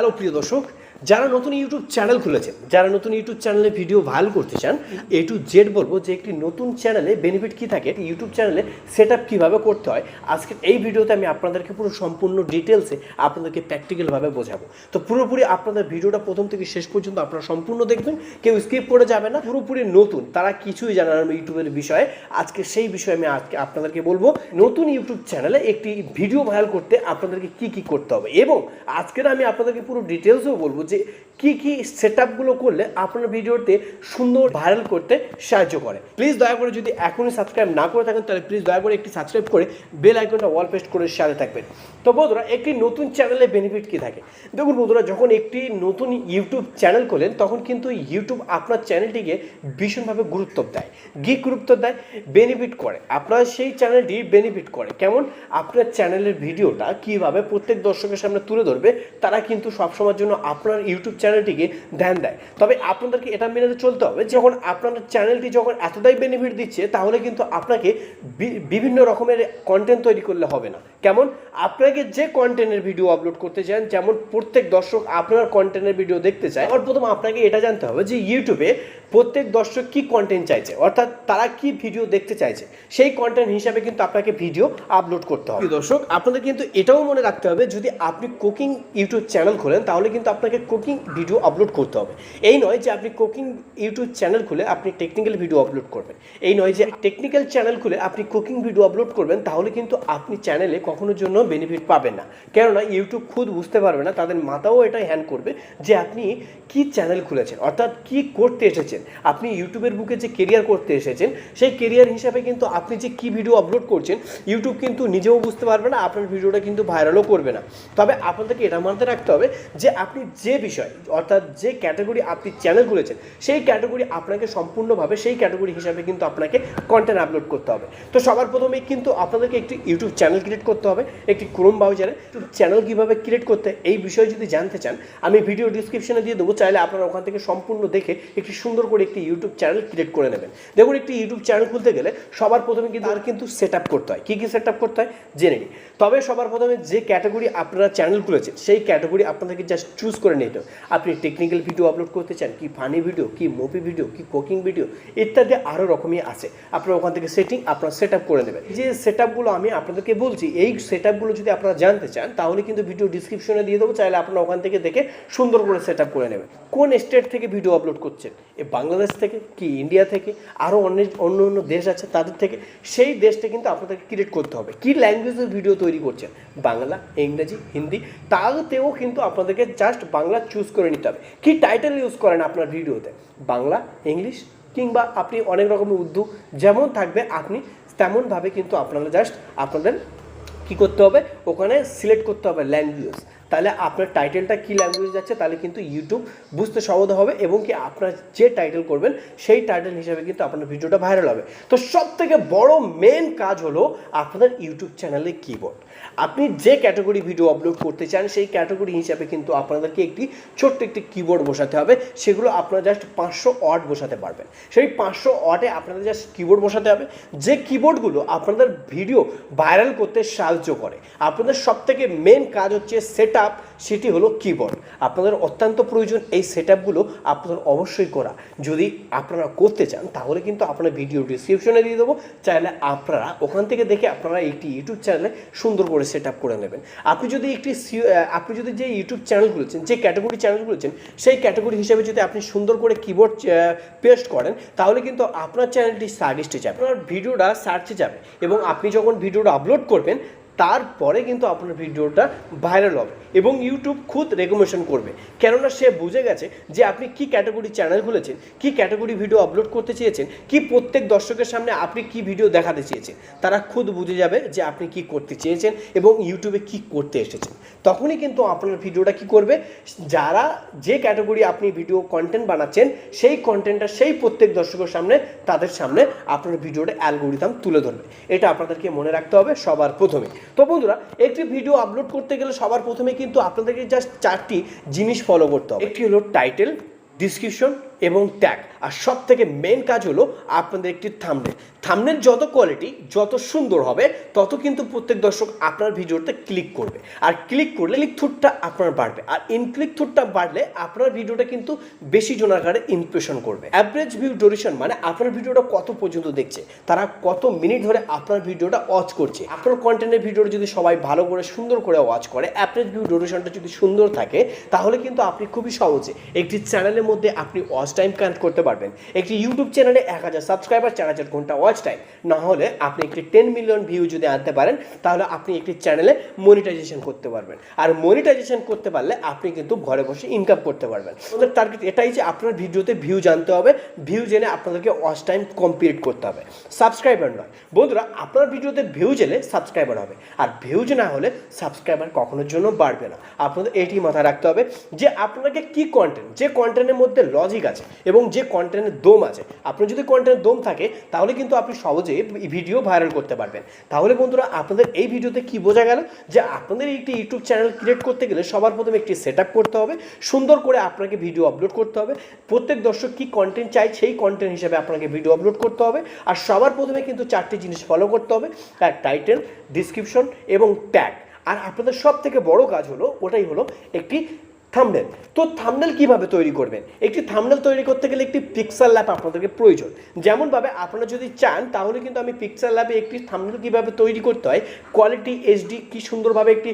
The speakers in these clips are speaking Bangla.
হ্যালো প্রিয় দর্শক যারা নতুন ইউটিউব চ্যানেল খুলেছেন, যারা নতুন ইউটিউব চ্যানেলে ভিডিও ভাইরাল করতে চান এ টু জেড বলব যে একটি নতুন চ্যানেলে বেনিফিট কি থাকে ইউটিউব চ্যানেলে সেট আপ কীভাবে করতে হয় আজকে এই ভিডিওতে আমি আপনাদেরকে পুরো সম্পূর্ণ ডিটেলসে আপনাদেরকে প্র্যাকটিক্যালভাবে বোঝাবো। তো পুরোপুরি আপনাদের ভিডিওটা প্রথম থেকে শেষ পর্যন্ত আপনারা সম্পূর্ণ দেখবেন, কেউ স্কিপ করে যাবে না, পুরোপুরি নতুন, তারা কিছুই জানে না ইউটিউবের বিষয়ে, আজকে সেই বিষয়ে আমি আজকে আপনাদেরকে বলব, নতুন ইউটিউব চ্যানেলে একটি ভিডিও ভাইরাল করতে আপনাদেরকে কি কি করতে হবে, এবং আজকের আমি আপনাদেরকে পুরো ডিটেলসও বলব যে কি কি সেট আপগুলো করলে আপনার ভিডিওতে সুন্দর ভাইরাল করতে সাহায্য করে। প্লিজ দয়া করে যদি এখনই সাবস্ক্রাইব না করে থাকেন, তাহলে প্লিজ দয়া করে একটি সাবস্ক্রাইব করে বেল আইকনটা ওয়াল পেস্ট করে সাথে থাকবেন। তো বন্ধুরা, একটি নতুন চ্যানেলে বেনিফিট কি থাকে? দেখুন বন্ধুরা, যখন একটি নতুন ইউটিউব চ্যানেল খোলেন, তখন কিন্তু ইউটিউব আপনার চ্যানেলটিকে ভীষণভাবে গুরুত্ব দেয়। গি গুরুত্ব দেয়? বেনিফিট করে। আপনার সেই চ্যানেলটি বেনিফিট করে। কেমন? আপনার চ্যানেলের ভিডিওটা কীভাবে প্রত্যেক দর্শকের সামনে তুলে ধরবে, তারা কিন্তু সবসময়ের জন্য আপনার ইউটিউব চ্যানেলটিকে ধ্যান দেয়। তবে আপনাদেরকে এটা মেনে চলতে হবে, যখন আপনার চ্যানেলটি যখন এতটাই বেনিফিট দিচ্ছে, তাহলে কিন্তু আপনাকে বিভিন্ন রকমের কন্টেন্ট তৈরি করলে হবে না। কেমন? আপনাকে যে কন্টেন্টের ভিডিও আপলোড করতে চান, যেমন প্রত্যেক দর্শক আপনার কন্টেন্টের ভিডিও দেখতে চায় আর প্রথম আপনাকে এটা জানতে হবে যে ইউটিউবে প্রত্যেক দর্শক কি কন্টেন্ট চাইছে, অর্থাৎ তারা কি ভিডিও দেখতে চাইছে, সেই কন্টেন্ট হিসাবে কিন্তু আপনাকে ভিডিও আপলোড করতে হবে। দর্শক, আপনাদের কিন্তু এটাও মনে রাখতে হবে, যদি আপনি কুকিং ইউটিউব চ্যানেল খোলেন, তাহলে কিন্তু আপনাকে কুকিং ভিডিও আপলোড করতে হবে। এই নয় যে আপনি কুকিং ইউটিউব চ্যানেল খুলে আপনি টেকনিক্যাল ভিডিও আপলোড করবেন। এই নয় যে টেকনিক্যাল চ্যানেল খুলে আপনি কুকিং ভিডিও আপলোড করবেন, তাহলে কিন্তু আপনি চ্যানেলে কখনোর জন্য বেনিফিট পাবেন না। কেননা ইউটিউব খুদ বুঝতে পারবে না, তাদের মাথাও এটা হ্যান্ড করবে যে আপনি কি চ্যানেল খুলেছেন, অর্থাৎ কি করতে এসেছেন। আপনি ইউটিউবের বুকে যে কেরিয়ার করতে এসেছেন, সেই কেরিয়ার হিসাবে কিন্তু আপনি যে কি ভিডিও আপলোড করছেন ইউটিউব কিন্তু নিজেও বুঝতে পারবে না, আপনার ভিডিওটা কিন্তু ভাইরালও করবে না। তবে আপনাদেরকে এটা মানতে রাখতে হবে যে আপনি যে বিষয়, অর্থাৎ যে ক্যাটাগরি আপনি চ্যানেল খুলেছেন, সেই ক্যাটাগরি আপনাকে সম্পূর্ণভাবে, সেই ক্যাটাগরি হিসাবে কিন্তু আপনাকে কন্টেন্ট আপলোড করতে হবে। তো সবার প্রথমে কিন্তু আপনাদেরকে একটি ইউটিউব চ্যানেল ক্রিয়েট করতে হবে, একটি ক্রোম ব্রাউজারে চ্যানেল কীভাবে ক্রিয়েট করতে, এই বিষয়ে যদি জানতে চান, আমি ভিডিও ডিসক্রিপশনে দিয়ে দেবো, চাইলে আপনারা ওখান থেকে সম্পূর্ণ দেখে একটি সুন্দর করে একটি ইউটিউব চ্যানেল ক্রিয়েট করে নেবেন। দেখুন, একটি ইউটিউব চ্যানেল খুলতে গেলে সবার প্রথমে কিন্তু আর কিন্তু সেট আপ করতে হয়। কী কী সেট আপ করতে হয়? জেনে নিই তবে সবার প্রথমে যে ক্যাটাগরি আপনারা চ্যানেল খুলেছেন, সেই ক্যাটাগরি আপনাদেরকে জাস্ট চুজ করে হবে আপনি টেকনিক্যাল ভিডিও আপলোড করতে চান, কি ফানি ভিডিও কি মুভি ভিডিও কি কুকিং ভিডিও ইত্যাদি আরও রকমই আছে। আপনারা ওখান থেকে সেটিং আপনারা সেট করে নেবেন। যে সেট আমি আপনাদেরকে বলছি, এই সেট যদি আপনারা জানতে চান, তাহলে কিন্তু ভিডিও ডিসক্রিপশনে দিয়ে দেবো, চাইলে আপনারা ওখান থেকে দেখে সুন্দর করে সেট করে নেবেন। কোন স্টেট থেকে ভিডিও আপলোড করছেন? এ বাংলাদেশ থেকে, কি ইন্ডিয়া থেকে আরও অন্য অন্য অন্য দেশ আছে তাদের থেকে, সেই দেশটা কিন্তু আপনাদেরকে ক্রিয়েট করতে হবে। কী ল্যাঙ্গুয়েজের ভিডিও তৈরি করছেন? বাংলা, ইংরেজি, হিন্দি, তাতেও কিন্তু আপনাদেরকে জাস্ট বাংলা চুজ করে নিতে হবে। কী টাইটেল ইউজ করেন আপনার ভিডিওতে? বাংলা ইংলিশ কিংবা আপনি অনেক রকমের উর্দু, যেমন থাকবে আপনি, তেমনভাবে কিন্তু আপনারা জাস্ট আপনাদের কী করতে হবে? ওখানে সিলেক্ট করতে হবে ল্যাঙ্গুয়েজ তাহলে আপনার টাইটেলটা কী ল্যাঙ্গুয়েজ যাচ্ছে, তাহলে কিন্তু ইউটিউব বুঝতে সহজ হবে এবং কি আপনার যে টাইটেল করবেন, সেই টাইটেল হিসাবে কিন্তু আপনার ভিডিওটা ভাইরাল হবে। তো সব থেকে বড় মেন কাজ হলো আপনাদের ইউটিউব চ্যানেলে কিবোর্ড আপনি যে ক্যাটাগরি ভিডিও আপলোড করতে চান, সেই ক্যাটাগরি হিসাবে কিন্তু আপনাদেরকে একটি ছোট্ট একটি কিবোর্ড বসাতে হবে। সেগুলো আপনারা জাস্ট পাঁচশো অট বসাতে পারবেন। সেই পাঁচশো অটে আপনাদের জাস্ট কিবোর্ড বসাতে হবে। যে কিবোর্ডগুলো আপনাদের ভিডিও ভাইরাল করতে সাহায্য করে। আপনাদের সব থেকে মেন কাজ হচ্ছে সেট আপ সেটি হলো কিবোর্ড আপনাদের অত্যন্ত প্রয়োজন এই সেট আপগুলো আপনাদের অবশ্যই করা। যদি আপনারা করতে চান, তাহলে কিন্তু আপনার ভিডিও ডিসক্রিপশনে দিয়ে দেবো। চাইলে আপনারা ওখান থেকে দেখে আপনারা একটি ইউটিউব চ্যানেলে সুন্দর করে সেট আপ করে নেবেন। আপনি যদি একটি আপনি যদি যে ইউটিউব চ্যানেল খুলেছেন যে ক্যাটাগরি চ্যানেল খুলেছেন সেই ক্যাটাগরি হিসেবে যদি আপনি সুন্দর করে কিবোর্ড পেস্ট করেন, তাহলে কিন্তু আপনার চ্যানেলটি সার্ভিসে যাবে। আপনার ভিডিওটা সার্চে যাবে এবং আপনি যখন ভিডিওটা আপলোড করবেন তারপরে কিন্তু আপনার ভিডিওটা ভাইরাল হবে এবং ইউটিউব খুদ রেকমেশন করবে। কেননা সে বুঝে গেছে যে আপনি কি ক্যাটাগরি চ্যানেল খুলেছেন, কি ক্যাটাগরি ভিডিও আপলোড করতে চেয়েছেন, কি প্রত্যেক দর্শকের সামনে আপনি কি ভিডিও দেখাতে চেয়েছেন, তারা খুদ বুঝে যাবে যে আপনি কি করতে চেয়েছেন এবং ইউটিউবে কি করতে এসেছেন। তখনই কিন্তু আপনার ভিডিওটা কি করবে? যারা যে ক্যাটাগরি আপনি ভিডিও কন্টেন্ট বানাচ্ছেন, সেই কন্টেন্টটা সেই প্রত্যেক দর্শকের সামনে, তাদের সামনে আপনার ভিডিওটা অ্যালগোরিথাম তুলে ধরবে। এটা আপনাদেরকে মনে রাখতে হবে সবার প্রথমে। তো বন্ধুরা, একটি ভিডিও আপলোড করতে গেলে সবার প্রথমে কিন্তু আপনাদেরকে জাস্ট চারটি জিনিস ফলো করতে হবে। একটি হলো টাইটেল ডিসক্রিপশন এবং ট্যাগ আর সব থেকে মেন কাজ হলো আপনাদের একটি থামনেল থামনেল যত কোয়ালিটি যত সুন্দর হবে, তত কিন্তু প্রত্যেক দর্শক আপনার ভিডিওতে ক্লিক করবে। আর ক্লিক করলে ক্লিক থ্রুটটা আপনার বাড়বে। আর ইন ক্লিক থ্রুটটা বাড়লে আপনার ভিডিওটা কিন্তু বেশি জনাকারে ইমপ্রেশন করবে। অ্যাভারেজ ভিউ ডিউরেশন মানে আপনার ভিডিওটা কত পর্যন্ত দেখছে, তারা কত মিনিট ধরে আপনার ভিডিওটা ওয়াচ করছে। আপনার কন্টেন্টের ভিডিওটা যদি সবাই ভালো করে, সুন্দর করে ওয়াচ করে অ্যাভারেজ ভিউ ডিউরেশনটা যদি সুন্দর থাকে, তাহলে কিন্তু আপনি খুবই সহজে একটি চ্যানেলের মধ্যে আপনি ওয়াচ টাইম কানেক্ট করতে পারবেন। একটি ইউটিউব চ্যানেলে এক হাজার সাবস্ক্রাইবার চার হাজার ঘণ্টা ওয়াচ টাইম না হলে আপনি একটি টেন মিলিয়ন ভিউ যদি আনতে পারেন, তাহলে আপনি একটি চ্যানেলে মনিটাইজেশন করতে পারবেন। আর মনিটাইজেশন করতে পারলে আপনি কিন্তু ঘরে বসে ইনকাম করতে পারবেন। আমাদের টার্গেট এটাই যে আপনার ভিডিওতে ভিউ জানতে হবে ভিউ জেনে আপনাদেরকে ওয়াচ টাইম কমপ্লিট করতে হবে। সাবস্ক্রাইবার নয়। বন্ধুরা, আপনার ভিডিওতে ভিউ জেলে সাবস্ক্রাইবার হবে। আর ভিউজ না হলে সাবস্ক্রাইবার কখনোর জন্য বাড়বে না। আপনাদের এটি মাথায় রাখতে হবে যে আপনাকে কি কন্টেন্ট যে কন্টেন্টের মধ্যে লজিক আছে এবং যে কন্টেন্টের দম আছে। আপনার যদি কন্টেন্টের দম থাকে, তাহলে কিন্তু আপনি সহজে ভিডিও ভাইরাল করতে পারবেন। তাহলে বন্ধুরা, আপনাদের এই ভিডিওতে কি বোঝা গেল? যে আপনাদের একটি ইউটিউব চ্যানেল ক্রিয়েট করতে গেলে সবার প্রথমে একটি সেট করতে হবে, সুন্দর করে আপনাকে ভিডিও আপলোড করতে হবে। প্রত্যেক দর্শক কি কন্টেন্ট চাই সেই কন্টেন্ট হিসেবে আপনাকে ভিডিও আপলোড করতে হবে। আর সবার প্রথমে কিন্তু চারটি জিনিস ফলো করতে হবে এক টাইটেল ডিসক্রিপশন এবং ট্যাগ আর আপনাদের সব থেকে বড় কাজ হলো, ওটাই হলো একটি থামনেল। তো থামনেল কীভাবে তৈরি করবেন? একটি থামনেল তৈরি করতে গেলে একটি পিক্সেল ল্যাপ আপনাদেরকে প্রয়োজন। যেমনভাবে আপনারা যদি চান, তাহলে কিন্তু আমি পিক্সেল ল্যাপে একটি থামনেল কীভাবে তৈরি করতে হয় কোয়ালিটি এইচডি কি সুন্দরভাবে একটি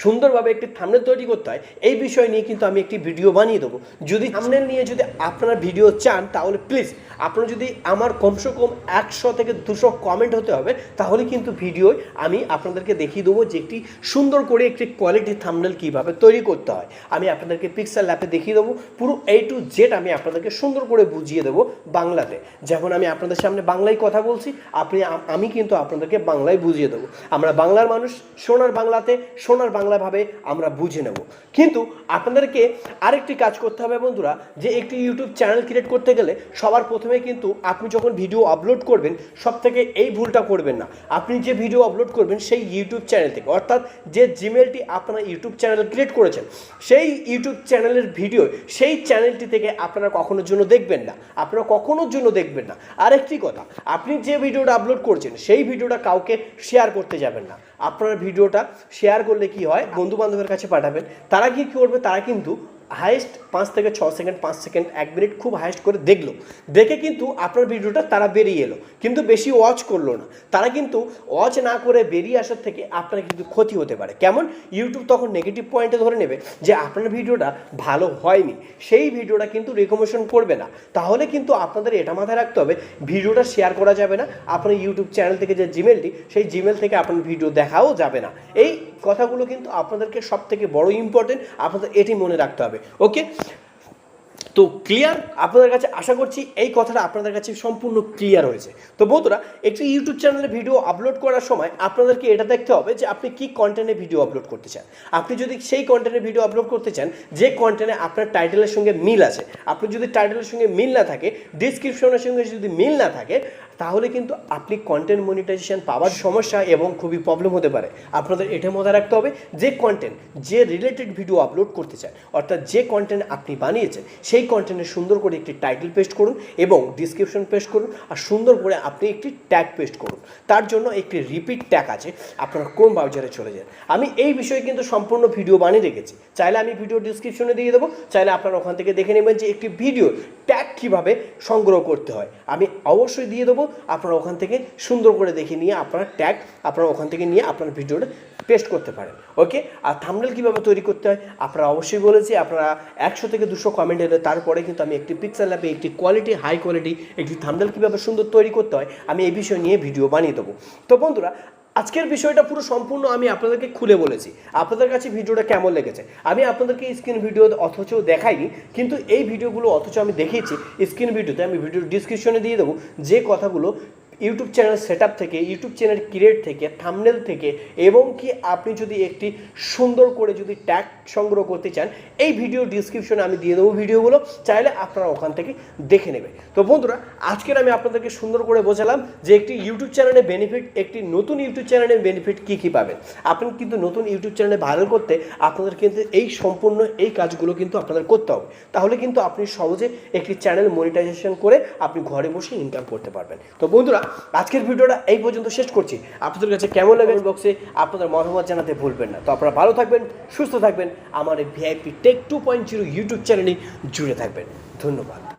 সুন্দরভাবে একটি থামনেল তৈরি করতে হয়, এই বিষয় নিয়ে কিন্তু আমি একটি ভিডিও বানিয়ে দেবো। যদি থামনেল নিয়ে যদি আপনারা ভিডিও চান, তাহলে প্লিজ আপনারা যদি আমার কমসে কম একশো থেকে দুশো কমেন্ট হতে হবে, তাহলে কিন্তু ভিডিও আমি আপনাদেরকে দেখিয়ে দেবো যে একটি সুন্দর করে একটি কোয়ালিটি থামনেল কীভাবে তৈরি করতে হয়। আমি আপনাদেরকে পিক্সেল ল্যাপে দেখিয়ে দেবো, পুরো এ টু জেড আমি আপনাদেরকে সুন্দর করে বুঝিয়ে দেবো বাংলাতে। যেমন আমি আপনাদের সামনে বাংলায় কথা বলছি, আপনি আমি কিন্তু আপনাদেরকে বাংলায় বুঝিয়ে দেবো। আমরা বাংলার মানুষ, সোনার বাংলাতে সোনার বাংলাভাবে আমরা বুঝে নেব। কিন্তু আপনাদেরকে আরেকটি কাজ করতে হবে বন্ধুরা, যে একটি ইউটিউব চ্যানেল ক্রিয়েট করতে গেলে সবার প্রথমে কিন্তু আপনি যখন ভিডিও আপলোড করবেন সব থেকে এই ভুলটা করবেন না। আপনি যে ভিডিও আপলোড করবেন সেই ইউটিউব চ্যানেল থেকে, অর্থাৎ যে জিমেলটি আপনারা ইউটিউব চ্যানেল ক্রিয়েট করেছেন, সেই ইউটিউব চ্যানেলের ভিডিও সেই চ্যানেলটি থেকে আপনারা কখনোর জন্য দেখবেন না। আপনারা কখনোর জন্য দেখবেন না। আরেকটি কথা, আপনি যে ভিডিওটা আপলোড করছেন, সেই ভিডিওটা কাউকে শেয়ার করতে যাবেন না। আপনার ভিডিওটা শেয়ার করলে কি হয় বন্ধু বান্ধবের কাছে পাঠাবেন। তারা কি করবে, তারা কিন্তু হাইস্ট পাঁচ থেকে ছ সেকেন্ড পাঁচ সেকেন্ড এক মিনিট খুব হাইস্ট করে দেখল। দেখে কিন্তু আপনার ভিডিওটা তারা বেরিয়ে এলো। কিন্তু বেশি ওয়াচ করল না। তারা কিন্তু ওয়াচ না করে বেরিয়ে আসার থেকে আপনার কিন্তু ক্ষতি হতে পারে। কেমন? ইউটিউব তখন নেগেটিভ পয়েন্টে ধরে নেবে যে আপনার ভিডিওটা ভালো হয়নি। সেই ভিডিওটা কিন্তু রেকমেন্ডেশন করবে না। তাহলে কিন্তু আপনাদের এটা মাথায় রাখতে হবে, ভিডিওটা শেয়ার করা যাবে না। আপনার ইউটিউব চ্যানেল থেকে যে জিমেলটি সেই জিমেল থেকে আপনার ভিডিও দেখাও যাবে না। এই কথাগুলো কিন্তু আপনাদেরকে সব থেকে বড় ইম্পর্টেন্ট আপনাদের এটি মনে রাখতে হবে। ওকে তো ক্লিয়ার আপনাদের কাছে আশা করছি এই কথাটা আপনাদের কাছে সম্পূর্ণ ক্লিয়ার হয়েছে। তো বন্ধুরা, একটি ইউটিউব চ্যানেলে ভিডিও আপলোড করার সময় আপনাদেরকে এটা দেখতে হবে যে আপনি কি কন্টেন্টে ভিডিও আপলোড করতে চান। আপনি যদি সেই কন্টেন্টে ভিডিও আপলোড করতে চান, যে কন্টেন্টে আপনার টাইটেলের সঙ্গে মিল আছে, আপনি যদি টাইটেলের সঙ্গে মিল না থাকে ডিসক্রিপশনের সঙ্গে যদি মিল না থাকে, তাহলে কিন্তু আপনি কন্টেন্ট মনিটাইজেশন পাওয়ার সমস্যা এবং খুবই প্রবলেম হতে পারে। আপনাদের এটা মনে রাখতে হবে, যে কন্টেন্ট যে রিলেটেড ভিডিও আপলোড করতে চান, অর্থাৎ যে কন্টেন্ট আপনি বানিয়েছেন, সেই কন্টেন্টে সুন্দর করে একটি টাইটেল পেস্ট করুন এবং ডিসক্রিপশন পেস্ট করুন আর সুন্দর করে আপনি একটি ট্যাগ পেস্ট করুন। তার জন্য একটি রিপিট ট্যাগ আছে, আপনারা কোন ব্রাউজারে চলে যান। আমি এই বিষয়ে কিন্তু সম্পূর্ণ ভিডিও বানিয়ে রেখেছি। চাইলে আমি ভিডিও ডিসক্রিপশনে দিয়ে দেবো, চাইলে আপনারা ওখান থেকে দেখে নেবেন যে একটি ভিডিও কীভাবে সংগ্রহ করতে হয়। আমি অবশ্যই দিয়ে দেবো, আপনারা ওখান থেকে সুন্দর করে দেখে নিয়ে আপনারা ট্যাগ আপনারা ওখান থেকে নিয়ে আপনার ভিডিওটা পেস্ট করতে পারেন। ওকে আর থামনেল কীভাবে তৈরি করতে হয়? আপনারা অবশ্যই বলেছি, আপনারা একশো থেকে দুশো কমেন্ট এলে তারপরে কিন্তু আমি একটি পিক্সেল অ্যাপে একটি কোয়ালিটি হাই কোয়ালিটি একটি থামনেল কীভাবে সুন্দর তৈরি করতে হয়, আমি এই বিষয় নিয়ে ভিডিও বানিয়ে দেবো। তো বন্ধুরা আজকের বিষয়টা পুরো সম্পূর্ণ আমি আপনাদেরকে খুলে বলেছি। আপনাদের কাছে ভিডিওটা কেমন লেগেছে? আমি আপনাদেরকে স্ক্রিন ভিডিও অথচ দেখাইনি, কিন্তু এই ভিডিওগুলো অথচ আমি দেখিয়েছি স্ক্রিন ভিডিওতে। আমি ভিডিওর ডিসক্রিপশনে দিয়ে দেবো যে কথাগুলো ইউটিউব চ্যানেল সেট থেকে ইউটিউব চ্যানেল ক্রিয়েট থেকে থামনেল থেকে, এবং কি আপনি যদি একটি সুন্দর করে যদি ট্যাগ সংগ্রহ করতে চান, এই ভিডিও ডিসক্রিপশনে আমি দিয়ে দেবো ভিডিওগুলো চাইলে আপনারা ওখান থেকে দেখে নেবেন। তো বন্ধুরা, আজকের আমি আপনাদেরকে সুন্দর করে বোঝালাম যে একটি ইউটিউব চ্যানেলে বেনিফিট একটি নতুন ইউটিউব চ্যানেলের বেনিফিট কী কী পাবেন। আপনি কিন্তু নতুন ইউটিউব চ্যানেলে ভাইরাল করতে আপনাদের কিন্তু এই সম্পূর্ণ এই কাজগুলো কিন্তু আপনাদের করতে হবে। তাহলে কিন্তু আপনি সহজে একটি চ্যানেল মনিটাইজেশন করে আপনি ঘরে বসে ইনকাম করতে পারবেন। তো বন্ধুরা আজকের ভিডিওটা এই পর্যন্ত শেষ করছি। আপনাদের কাছে কেমন লাগে বক্সে আপনাদের মতামত জানাতে ভুলবেন না। তো আপনারা ভালো থাকবেন, সুস্থ থাকবেন। আমার এই VIP tech two point zero YouTube চ্যানেলে জুড়ে থাকবেন। ধন্যবাদ।